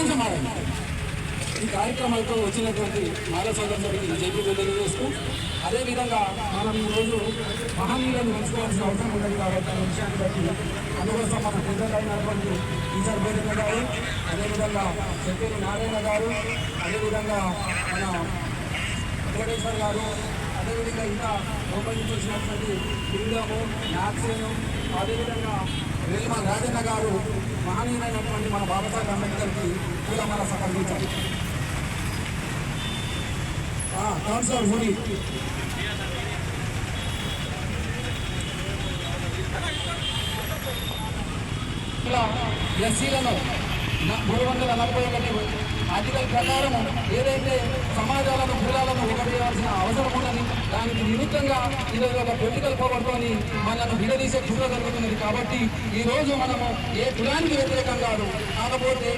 నుంచి మారండి ఈ కార్యక్రమాలతో వచ్చినటువంటి మాల సోదరులకి జైలు తెలియజేస్తూ అదేవిధంగా మనం ఈరోజు మహనీయులను ఉంచుకోవాల్సిన అవసరం ఉండదు కాబట్టి అనే విషయాన్ని బట్టి అందుకోసం మన పెద్దలైనటువంటి ఈశ్వర్ బేదిక గారు అదేవిధంగా చెప్పేరి నారాయణ గారు అదేవిధంగా మన వెంకటేశ్వర్ గారు అదేవిధంగా ఇంకా రూపొందించి వచ్చినటువంటి కింగ్డము నాక్సేను అదేవిధంగా వేల్మ రాజన్న గారు మహనీయులైనటువంటి మన బాబాసాహెబ్ అంబేద్కర్కి పూలమాల సమర్పించాలి. కౌన్సిలర్ హురి ఇలా ఎస్సీలను మూడు వందల నలభై ఒకటి ఆర్టికల్ ప్రకారం ఏదైతే సమాజాలను కులాలను ఒకటేయాల్సిన అవసరం ఉందని దానికి నిమిత్తంగా ఈరోజు ఒక పొలిటికల్ పవర్తోని మనల్ని విడదీసే కుట్ర జరుగుతున్నది. కాబట్టి ఈ రోజు మనము ఏ కులానికి వ్యతిరేకం కాదు. కాకపోతే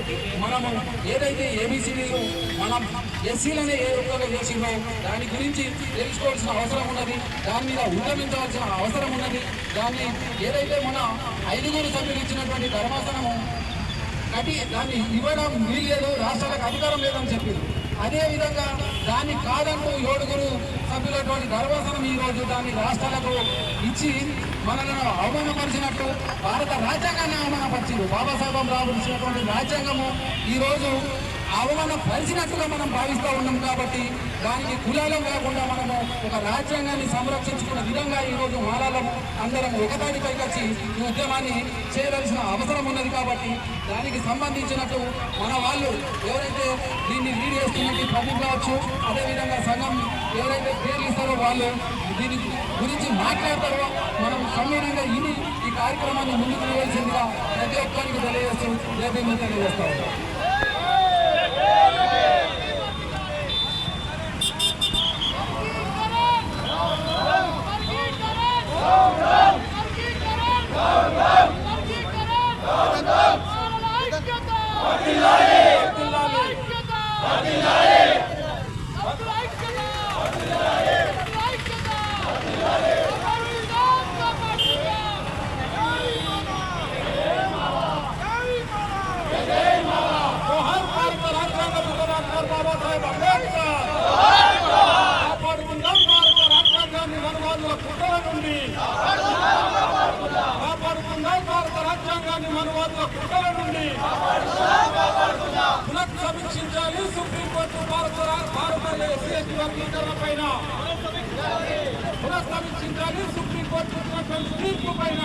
మనము ఏదైతే ఏబిసిడీలు మనం ఎస్సీలనే ఏ రూపంలో చేసిందో దాని గురించి తెలుసుకోవాల్సిన అవసరం ఉన్నది. దాని మీద ఉల్లమించవలసిన అవసరం ఉన్నది. దాన్ని ఏదైతే మన ఐదుగురు సభ్యులు ఇచ్చినటువంటి ధర్మాసనము కటి దాన్ని ఇవ్వడం వీల్లేదు రాష్ట్రాలకు అధికారం లేదని చెప్పింది అదేవిధంగా దాన్ని కాదంటూ ఏడుగురు సభ్యులటువంటి ధర్మాసనం ఈ రోజు దాన్ని రాష్ట్రాలకు ఇచ్చి మనలను అవమానపరిచినట్టు భారత రాజ్యాంగాన్ని అవమానపరిచింది. బాబాసాహెబ్ రావు ఇచ్చినటువంటి రాజ్యాంగము ఈరోజు రోజు పరిచినట్టుగా మనం భావిస్తూ ఉన్నాం కాబట్టి దానికి కులాలం కాకుండా మనము ఒక రాజ్యాంగాన్ని సంరక్షించుకున్న విధంగా ఈరోజు మాలాలము అందరం ఒకదానిపైకి వచ్చి ఈ ఉద్యమాన్ని చేయవలసిన అవసరం ఉన్నది కాబట్టి దానికి సంబంధించినట్టు మన వాళ్ళు ఎవరైతే దీన్ని లీడ్ చేస్తున్నట్టు ప్రభుత్వం కావచ్చు అదేవిధంగా సంఘం ఎవరైతే పేర్లు ఇస్తారో వాళ్ళు. దీని గురించి మాట్లాడతారో మనం సమ్మీరంగా ఇని ఈ కార్యక్రమాన్ని ముందుకు వేయాల్సిందిగా ప్రతి ఒక్కరికి తెలియజేస్తూ రేపు తెలియజేస్తా ఉంటాం జోహార్ భారత రాజ్యాంగ డాక్టర్ బాబాసాహెబ్ అంబేద్కర్ కాపాడుకుందాం భారత రాజ్యాంగాన్ని మనవాదుల కుట్రల నుండి కాపాడుకుందాం భారత రాజ్యాంగాన్ని కుట్రల నుండి పునఃసమీక్షించాలి. సుప్రీంకోర్టు భారత ఎస్సీ ఎస్టీ వర్గీకరణ పైన పునఃసమీక్షించాలి. సుప్రీంకోర్టు తీర్పు పైన